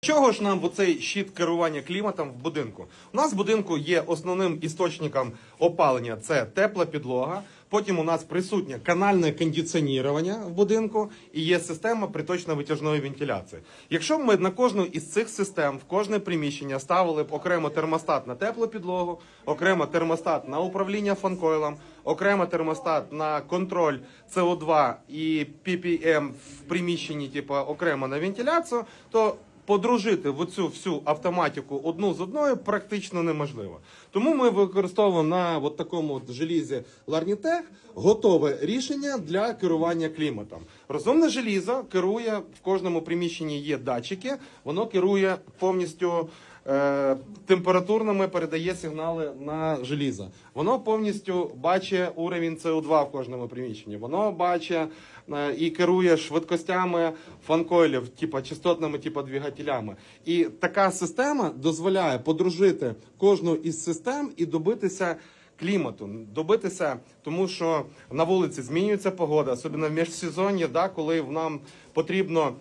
Чого ж нам оцей щит керування кліматом в будинку? У нас в будинку є основним істочником опалення це тепла підлога. Потім у нас присутнє канальне кондиціонування в будинку і є система приточно-витяжної вентиляції. Якщо б ми на кожну із цих систем в кожне приміщення ставили б окремо термостат на теплу підлогу, окремо термостат на управління фанкойлом, окремо термостат на контроль СО2 і ppm в приміщенні, типу окремо на вентиляцію, то подружити в цю всю автоматику одну з одною практично неможливо. Тому ми використовуємо на от такому от желізі Ларнітех готове рішення для керування кліматом. Розумне желізо керує в кожному приміщенні є датчики, воно керує повністю. Е, Температурними передає сигнали на желізо. Воно повністю бачить уровень СО2 в кожному приміщенні. Воно бачить е, і керує швидкостями фанкойлів, типа частотними, типа двигателями. І така система дозволяє подружити кожну із систем і добитися клімату, добитися, тому що на вулиці змінюється погода, особливо в міжсезонні, да, коли нам потрібно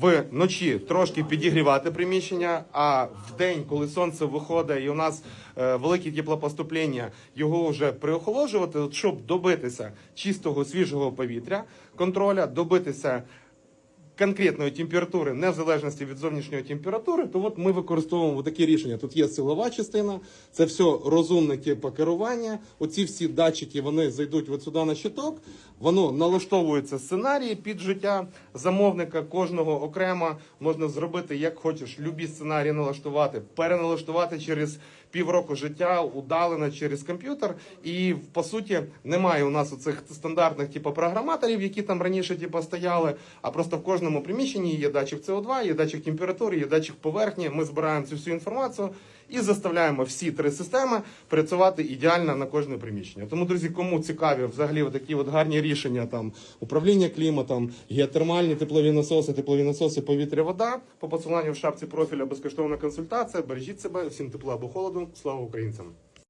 вночі трошки підігрівати приміщення, а в день, коли сонце виходить і у нас е, велике теплопоступлення, його вже приохолоджувати, щоб добитися чистого свіжого повітря, контроля, добитися конкретної температури, не в залежності від зовнішньої температури, то от ми використовуємо такі рішення. Тут є силова частина, це все розумне типу керування. Оці всі датчики вони зайдуть от сюди на щиток, воно налаштовується сценарії під життя замовника кожного окремо. Можна зробити як хочеш, любі сценарії налаштувати, переналаштувати через півроку життя, удалено через комп'ютер. І по суті немає у нас оцих стандартних типу програматорів, які там раніше типу, стояли. А просто в кожному приміщенні є датчик СО2, є датчик температури, є датчик поверхні. Ми збираємо цю всю інформацію і заставляємо всі три системи працювати ідеально на кожне приміщення. Тому, друзі, кому цікаві взагалі такі от гарні рішення там управління кліматом, геотермальні теплові насоси, теплові насоси, повітря, вода. По посиланню в шапці профіля безкоштовна консультація. Бережіть себе, всім тепла або холоду. Слава українцям!